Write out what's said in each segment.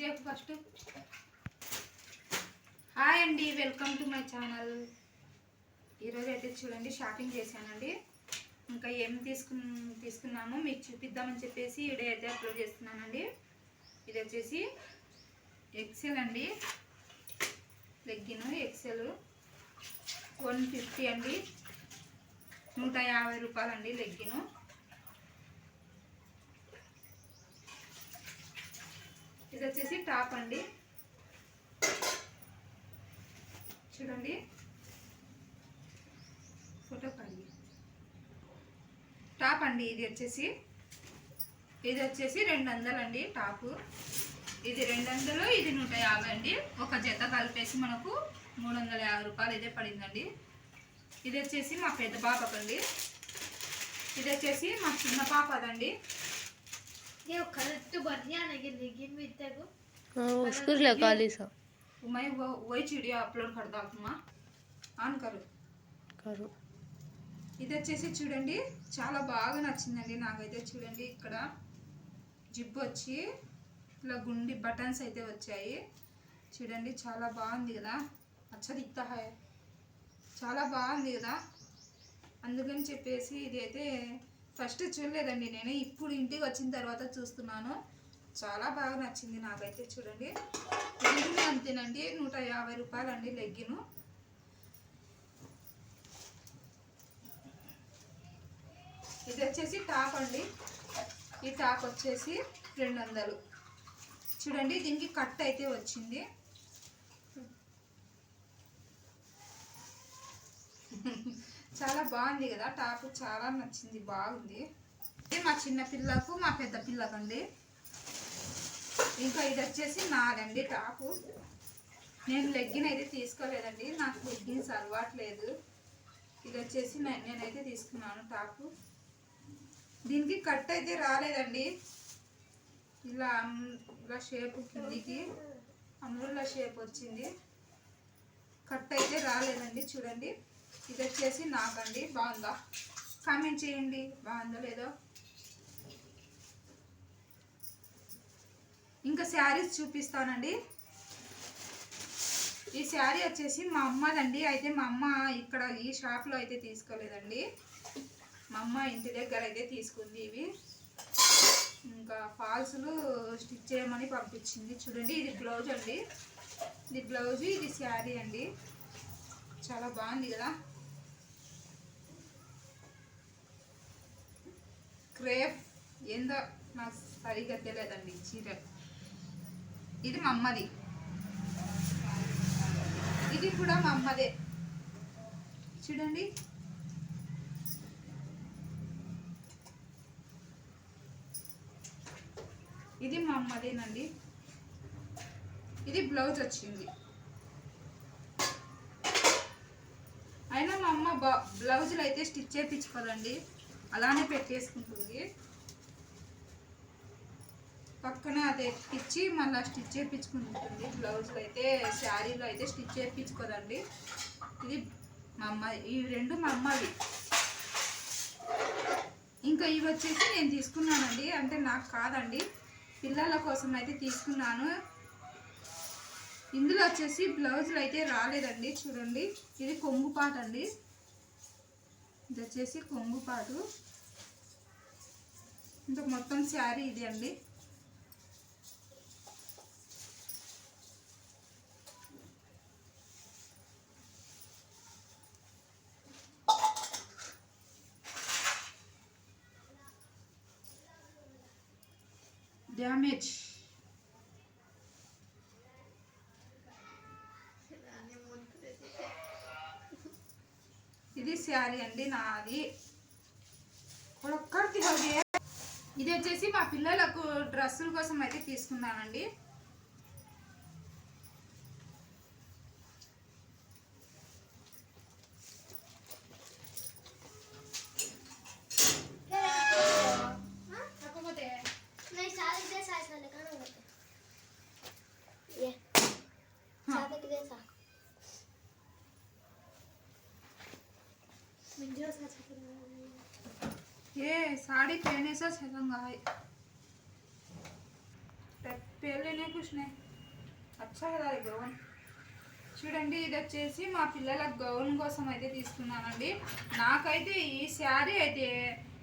దేకు first. Hi అండి welcome to my channel. ఈరోజు అయితే చూడండి షాపింగ్ చేశానండి. ఇంకా ఏం తీసుకు తీసుకున్నాము మీకు చూపిద్దామని చెప్పేసి వీడియో అయితే అప్లోడ్ చేస్తున్నానండి. ఇది వచ్చేసి ఎక్సెల్ అండి. లెగ్గిన్ ఎక్సెల్ వన్ ఫిఫ్టీ అండి. నూట యాభై రూపాయలండి లెగ్గిను. ఇది వచ్చేసి టాప్ అండి. చూడండి. ఫోటో కడిగి టాప్ అండి ఇది వచ్చేసి. ఇది వచ్చేసి రెండు వందలు అండి టాపు. ఇది రెండు వందలు ఇది నూట యాభై అండి. ఒక జత కలిపేసి మనకు మూడు వందల యాభై రూపాయలు ఇదే పడిందండి. ఇది వచ్చేసి మా పెద్ద పాపకండి. ఇది వచ్చేసి మా చిన్న పాపదండి. ये खरीद तो बढ़िया लगे लेकिन भी इतने को हाँ उसको लगा ली सब मैं वो वही वीडियो अपलोड कर దాకుమా ఆన్ కరు करो ఇది వచ్చేసి చూడండి చాలా బాగా నచ్చిందండి నాకైతే చూడండి ఇక్కడ జిప్ వచ్చి ఇలా గుండి బటన్స్ అయితే వచ్చాయి చూడండి చాలా బాగుంది కదా అచ్చా దిక్తా హై చాలా బాగుంది కదా అందుకని చెప్పేసి ఇది అయితే ఫస్ట్ చూడలేదండి నేను ఇప్పుడు ఇంటికి వచ్చిన తర్వాత చూస్తున్నాను. చాలా బాగా నచ్చింది నాకైతే చూడండి. లెగ్గిన్ అంతేనండి నూట యాభై రూపాయలు అండి లెగ్గిను. ఇది వచ్చేసి టాప్ అండి. ఈ టాప్ వచ్చేసి రెండు వందలు. చూడండి దీనికి కట్ అయితే వచ్చింది. చాలా బాగుంది కదా టాప్ చాలా నచ్చింది బాగుంది. ఇది మా చిన్న పిల్లకు మా పెద్ద పిల్లకండి. ఇంకా ఇది వచ్చేసి నాదండి టాపు నేను లెగ్గిన్ అయితే తీసుకోలేదండి నాకు లెగ్గిన్స్ అలవాట్లేదు ఇది వచ్చేసి నేనైతే తీసుకున్నాను టాపు దీనికి కట్ అయితే రాలేదండి. ఇలా అమ్- ఇలా షేప్ కిందికి అమరుల షేప్ వచ్చింది. కట్ అయితే రాలేదండి చూడండి. ఇది వచ్చేసి నాకండి. బాగుందా? కామెంట్ చేయండి. బాగుందో లేదో? ఇంకా శారీస్ చూపిస్తానండి. ఈ శారీ వచ్చేసి మా అమ్మదండి. అయితే మా అమ్మ ఇక్కడ ఈ షాప్లో అయితే తీసుకోలేదండి. మా అమ్మ ఇంటి దగ్గర అయితే తీసుకుంది ఇవి. ఇంకా ఫాల్స్లు స్టిచ్ చేయమని పంపించింది. చూడండి ఇది బ్లౌజ్ అండి. ఇది బ్లౌజ్ ఇది శారీ అండి. చాలా బాగుంది కదా. క్రేప్ ఏందో నాకు సరిగ్గా తెలియదండి చీర. ఇది మా అమ్మది. ఇది కూడా మా అమ్మదే. చూడండి. ఇది మా అమ్మదేనండి. ఇది బ్లౌజ్ వచ్చింది అయినా మా అమ్మ బ్లౌజులు అయితే స్టిచ్ చేయించుకోదండి అలానే పెట్టేసుకుంటుంది. పక్కన అది ఎక్కిచ్చి మళ్ళీ స్టిచ్ చేయించుకుంటుంది బ్లౌజులు అయితే శారీలో అయితే స్టిచ్ చేయించుకోదండి ఇది మా అమ్మ ఈ రెండు మా అమ్మవి. ఇంకా ఇవి వచ్చేసి నేను తీసుకున్నానండి. అంటే నాకు కాదండి. పిల్లల కోసం అయితే తీసుకున్నాను. ఇందులో వచ్చేసి బ్లౌజులు అయితే రాలేదండి. చూడండి. ఇది కొంగు పాట అండి ఇది వచ్చేసి కొంగుపాటు ఇంకా మొత్తం శారీ ఇది అండి. డ్యామేజ్ ఇది శారీ అండి నాది. ఒక్కడిది ఇది. వచ్చేసి మా పిల్లలకు డ్రెస్సుల కోసం అయితే తీసుకున్నానండి ये साड़ी पहने से छलंगा है तब पहले ने कुछ కుష్నే అచ్చా కదా గౌన్ చూడండి ఇది వచ్చేసి మా పిల్లల గౌన్ కోసం అయితే తీసుకున్నానండి నాకైతే ఈ శారీ అయితే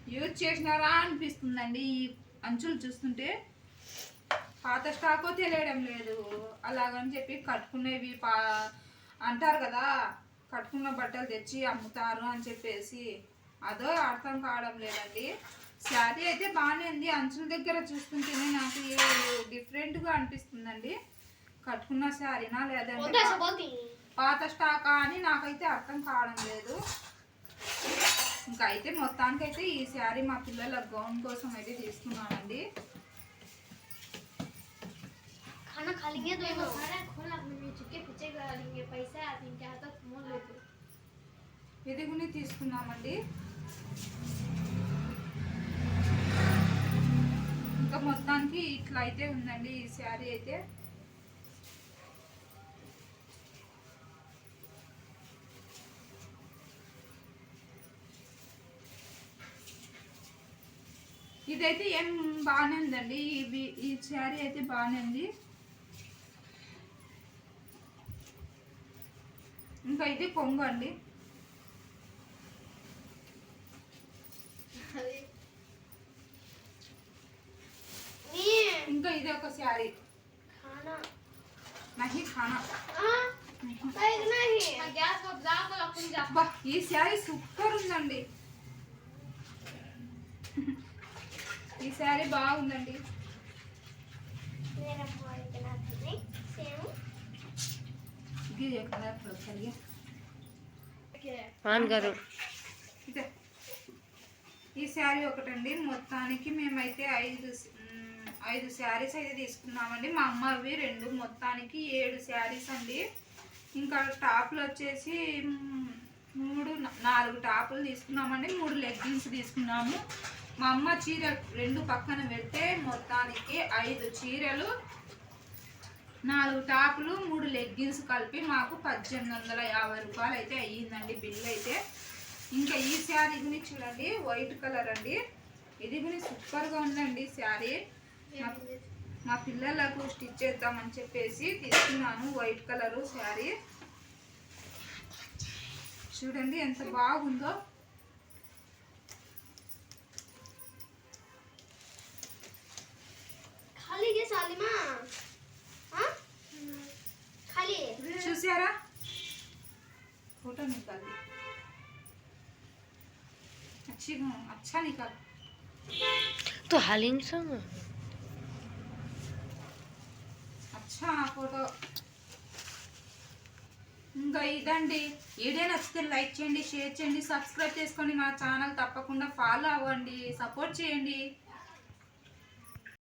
యూజ్ చేసినారా అనిపిస్తుందండి ఈ అంచులు చూస్తుంటే పాత స్టాకో తెలియడం లేదు అలాగని చెప్పి కట్టుకునేవి పా అంటారు కదా కట్టుకున్న బట్టలు తెచ్చి అమ్ముతారు అని చెప్పేసి అదో అర్థం కావడం లేదండి శారీ అయితే బాగానే ఉంది అంచుల దగ్గర చూస్తుంటేనే నాకు డిఫరెంట్గా అనిపిస్తుందండి కట్టుకున్న శారీనా లేదంటే వద్దు అసలు పోతుంది పాత స్టాకా అని నాకైతే అర్థం కావడం లేదు ఇంకా అయితే మొత్తానికైతే ఈ శారీ మా పిల్లల గౌన్ కోసం అయితే తీసుకున్నానండి खाना खा लेंगे दोनों सारा खोल आपने में चुके पीछे करा लेंगे पैसा आप इनके हाथ ఎదుగుని తీసుకున్నామండి. ఇంకా మొత్తానికి ఇట్లా అయితే ఉందండి ఈ శారీ అయితే. ఇదైతే ఏం బాగానే ఉందండి. ఈ శారీ అయితే బాగానే ఉంది. ఇంకా ఇది కొంగు అండి नहीं ఇంకా ఇది ఒక శారీ खाना నహి ఖానా हाँ बैग नहीं गैस को ब्ला को अपन जा అబ్బా ఈ శారీ సూపర్ ఉందండి ఈ శారీ బాగుందండి मेरा मोबाइल के గారు ఈ శారీ ఒకటండి. మొత్తానికి మేమైతే ఐదు ఐదు శారీస్ అయితే తీసుకున్నామండి. మా అమ్మ అవి రెండు. మొత్తానికి ఏడు శారీస్ అండి. ఇంకా టాప్లు వచ్చేసి మూడు నాలుగు టాపులు తీసుకున్నామండి. మూడు లెగ్గిన్స్ తీసుకున్నాము. మా అమ్మ చీర రెండు పక్కన పెడితే మొత్తానికి ఐదు చీరలు నాలుగు టాపులు మూడు లెగ్గిన్స్ కలిపి మాకు పద్దెనిమిది వందల యాభై రూపాయలు అయితే అయ్యిందండి బిల్ అయితే. ఇంకా ఈ శారీ ఇది చూడండి వైట్ కలర్ అండి. ఇది కూడా సూపర్గా ఉందండి శారీ. మా పిల్లలకు స్టిచ్ చేద్దామని చెప్పేసి తీసుకున్నాను వైట్ కలరు శారీ. చూడండి ఎంత బాగుందో. ఖాళీగా సాలిమా. చూసారా ఫోటో నికాలి अच्छी अच्छा निकाल तो हालिन संग అచ్చా ఫోటో ఇంకా ఇదండి వీడియో నచ్చితే లైక్ చేయండి షేర్ చేయండి సబ్స్క్రైబ్ చేసుకోండి మా ఛానల్ తప్పకుండా ఫాలో అవ్వండి సపోర్ట్ చేయండి